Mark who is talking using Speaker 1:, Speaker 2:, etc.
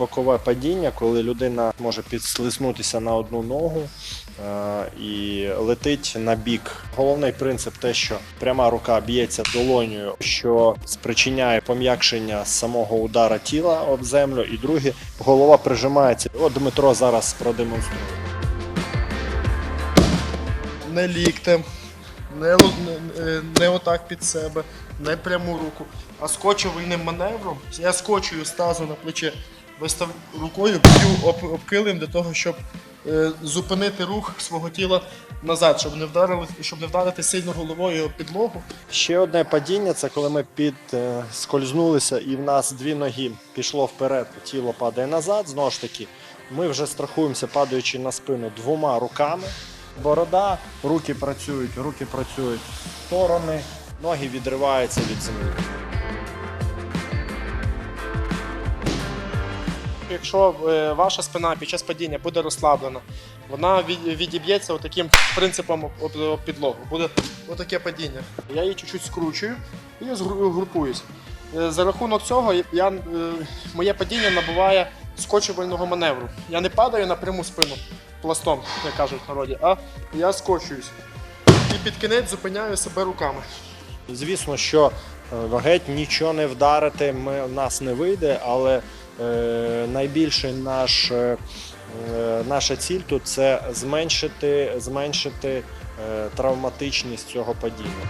Speaker 1: бокове падіння, коли людина може підслизнутися на одну ногу е, і летить на бік. Головний принцип те, що пряма рука б'ється долонею, що спричиняє пом'якшення самого удара тіла об землю, і друге голова прижимається. От Дмитро зараз продемонструє.
Speaker 2: не ліктем, не, не, не отак під себе, не пряму руку, а скочувальним маневром. Я скочую стазу на плече, вистав рукою, б'ю об, килим для того, щоб е, зупинити рух свого тіла назад, щоб не вдарили, щоб не вдарити сильно головою об підлогу.
Speaker 1: Ще одне падіння це коли ми підскользнулися і в нас дві ноги пішло вперед, тіло падає назад. Знову ж таки, ми вже страхуємося, падаючи на спину двома руками. Борода, руки працюють, руки працюють сторони, ноги відриваються від землі.
Speaker 2: Якщо е, ваша спина під час падіння буде розслаблена, вона відіб'ється таким принципом підлогу. Буде отаке падіння. Я її чуть-чуть скручую і групуюсь. Е, За рахунок цього я, е, моє падіння набуває скочувального маневру. Я не падаю на пряму спину пластом, як кажуть в народі, а я скочуюсь. І під кінець зупиняю себе руками.
Speaker 1: Звісно, що геть нічого не вдарити ми, в нас не вийде, але е, найбільше наш, е, е, наша ціль тут це зменшити, зменшити травматичність цього падіння.